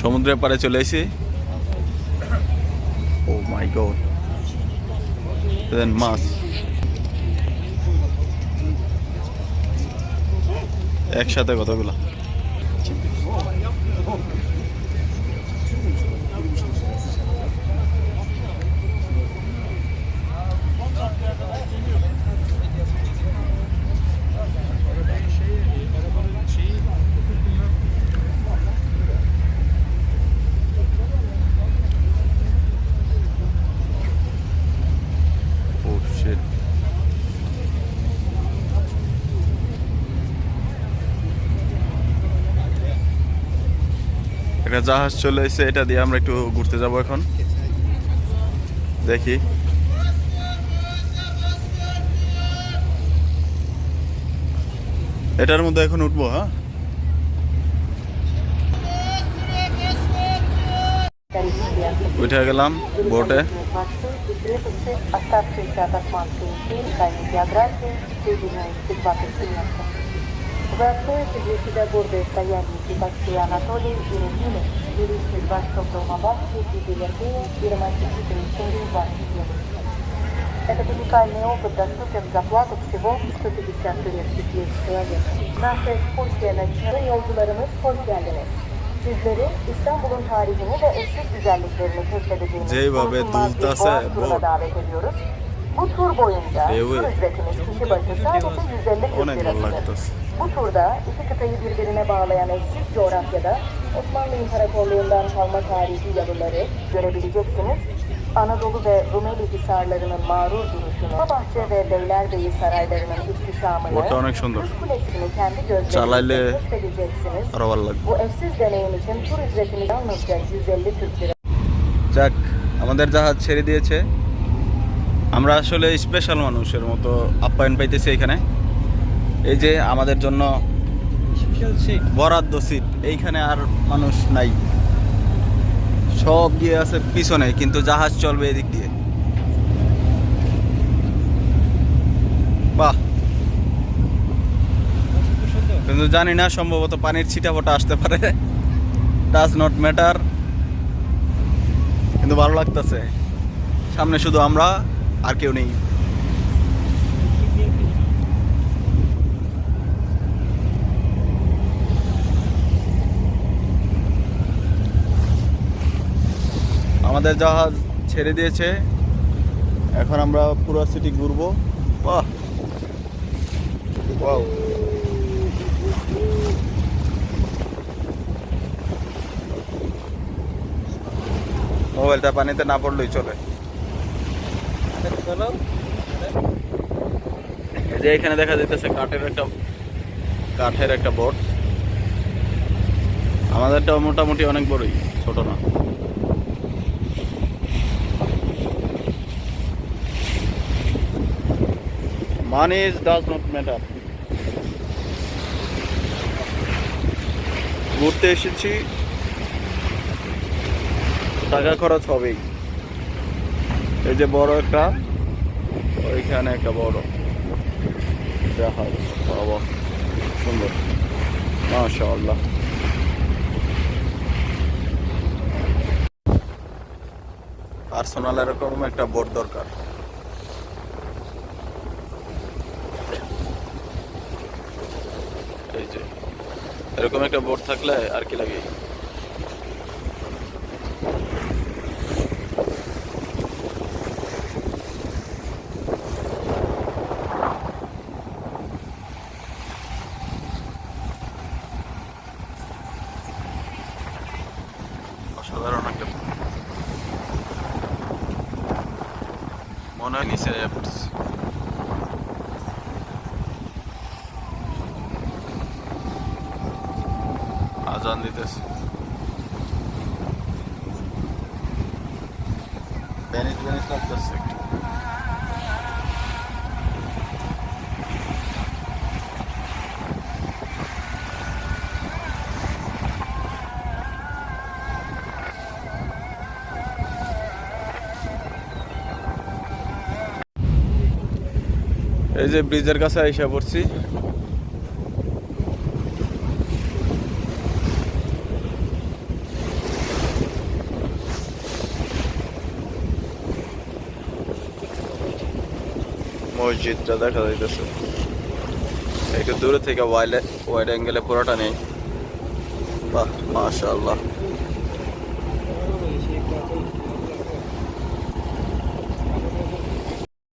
সমুদ্রের পাড়ে চলে এসে ও মাই গড মাছ একসাথে কতগুলো ও শিট একটা জাহাজ চলে এসেছে এটা দিয়ে আমরা একটু ঘুরতে যাব এখন দেখি এটার মধ্যে এখন উঠবো হ্যাঁ উঠে গেলাম বোটে Оставшиеся от османской империи камень географии соединяется с 20 Вообще, если до гордой стоянники Баксия Анатолий, Ирина юристы из Вашего дома Баксии, Сибирь и романтической истории Баксии. Этот уникальный опыт доступен за плату всего 150 турецких лир человек. Наша экскурсия начнется yolcularımız hoş geldiniz. Sizleri İstanbul'un tarihini ve eşlik güzelliklerini keşfedeceğiniz Ceyba ve Dultase davet ediyoruz. Bu tur boyunca Evet. tur ücretimiz kişi başı sadece 150 Türk অনেক ভালো lirasıdır. লাগতেছে Bu turda iki kıtayı birbirine bağlayan eşsiz coğrafyada Osmanlı İmparatorluğundan kalma tarihi yalıları görebileceksiniz. Anadolu ve Rumeli hisarlarının mağrur duruşunu, Bahçe ve Beylerbeyi saraylarının ihtişamını, বোটটা অনেক সুন্দর Kız Kulesi'ni kendi Çalaylı. gözlerinizle keşfedeceksiniz. আরো ভালো লাগবে Bu eşsiz deneyim için tur ücretini yalnızca 150 Türk lira. যাক আমাদের জাহাজ ছেড়ে দিয়েছে আমরা আসলে স্পেশাল মানুষের মতো আপ্যায়ন পাইতেছি এখানে। এই যে আমাদের জন্য বরাদ্দ সিট এইখানে আর মানুষ নাই। সব গিয়ে আছে পিছনে, কিন্তু জাহাজ চলবে এদিক দিয়ে। বাহ। কিন্তু জানি না, সম্ভবত পানির ছিটাফোটা আসতে পারে। ডাজ নট ম্যাটার কিন্তু ভালো লাগতেছে। সামনে শুধু আমরা। আর কেউ নেই। আমাদের জাহাজ ছেড়ে দিয়েছে। এখন আমরা পুরো সিটি ঘুরবো। বাহ. মোবাইলটা পানিতে না পড়লেই চলে। যে এখানে দেখা যাইতেছে কাঠের একটা কাঠের একটা বোট আমাদেরটা মোটামুটি অনেক বড়ই, ছোট না। Money is does not matter ঘুরতে এসেছি। টাকা খরচ হবেই। এই যে বড় একটা, ওইখানে একটা বড়। জাহাজ বাবা, সুন্দর। মাশাআল্লাহ। পার্সোনাল এরকম একটা বোর্ড দরকার। এই যে, এরকম একটা বোট থাকলে আর কি লাগে অসাধারণ একটা মনে হয় নিচে পড়ছে আজান দিতেছে ভ্যানিস ভ্যানিস লাগতেছে একটু এই যে ব্রিজের কাছে এসে পড়ছি। মসজিদটা দেখা যাইতেছে। একটু দূরে থেকে ওয়াইলে ওয়াইড অ্যাঙ্গেলে পুরোটা নেই। বাহ মাশাল্লাহ